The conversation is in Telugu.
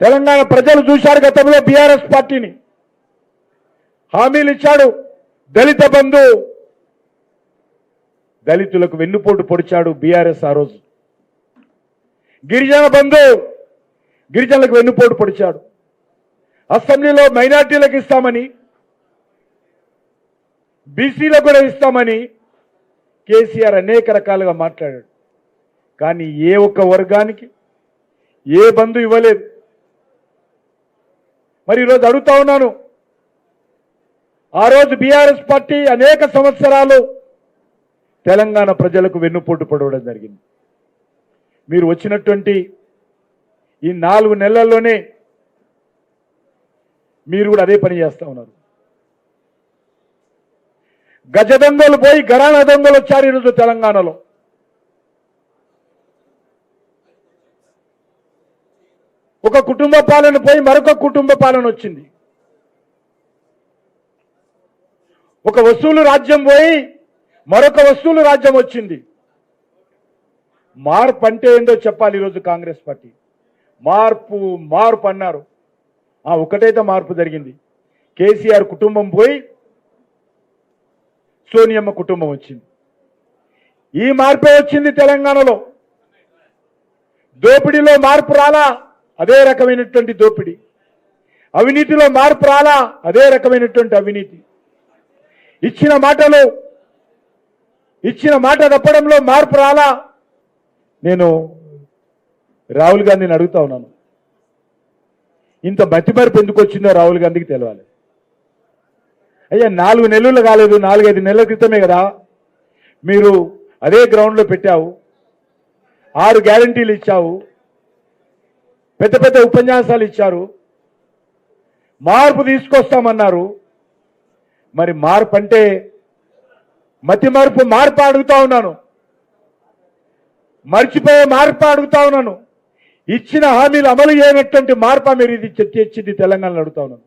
తెలంగాణ ప్రజలు చూశారు గతంలో బీఆర్ఎస్ పార్టీని. హామీలు ఇచ్చాడు దళిత బంధు. దళితులకు వెన్నుపోటు పొడిచాడు బీఆర్ఎస్ ఆ రోజు. గిరిజన బంధు గిరిజనులకు వెన్నుపోటు పొడిచాడు. అసెంబ్లీలో మైనార్టీలకు ఇస్తామని బీసీలకు కూడా ఇస్తామని కేసీఆర్ అనేక రకాలుగా మాట్లాడాడు. కానీ ఏ ఒక్క వర్గానికి ఏ బంధు ఇవ్వలేదు. మరి ఈరోజు అడుగుతా ఉన్నాను. ఆ రోజు బీఆర్ఎస్ పార్టీ అనేక సంవత్సరాలు తెలంగాణ ప్రజలకు వెన్నుపోటు పడవడం జరిగింది. మీరు వచ్చినటువంటి ఈ నాలుగు నెలల్లోనే మీరు కూడా అదే పని చేస్తూ ఉన్నారు. గజ దొంగలు పోయి గరాణ దొంగలు వచ్చారు ఈరోజు తెలంగాణలో. ఒక కుటుంబ పాలన పోయి మరొక కుటుంబ పాలన వచ్చింది. ఒక వస్తువులు రాజ్యం పోయి మరొక వస్తువులు రాజ్యం వచ్చింది. మార్పు అంటే ఏందో చెప్పాలి ఈరోజు కాంగ్రెస్ పార్టీ. మార్పు మార్పు అన్నారు. ఆ ఒకటైతే మార్పు జరిగింది. కేసీఆర్ కుటుంబం పోయి సోనియమ్మ కుటుంబం వచ్చింది. ఈ మార్పే వచ్చింది తెలంగాణలో. దోపిడీలో మార్పు రాలా? అదే రకమైనటువంటి దోపిడీ. అవినీతిలో మార్పు రాలా అదే రకమైనటువంటి అవినీతి. ఇచ్చిన మాటలు ఇచ్చిన మాట తప్పడంలో మార్పు రాలా నేను రాహుల్ గాంధీని అడుగుతా ఉన్నాను. ఇంత మతిమరుపు ఎందుకు వచ్చిందో రాహుల్ గాంధీకి తెలవాలి. అయ్యా నాలుగు నెలలు కాలేదు నాలుగైదు నెలల క్రితమే కదా. మీరు అదే గ్రౌండ్లో పెట్టావు ఆరు గ్యారంటీలు ఇచ్చావు పెద్ద పెద్ద ఉపన్యాసాలు ఇచ్చారు. మార్పు తీసుకొస్తామన్నారు. మరి మార్పు అంటే మతి మార్పు మార్పు అడుగుతా ఉన్నాను. మర్చిపోయే మార్పు అడుగుతా ఉన్నాను. ఇచ్చిన హామీలు అమలు చేయనటువంటి మార్పా మీరు ఇది తెచ్చింది తెలంగాణలో అడుగుతా ఉన్నాను.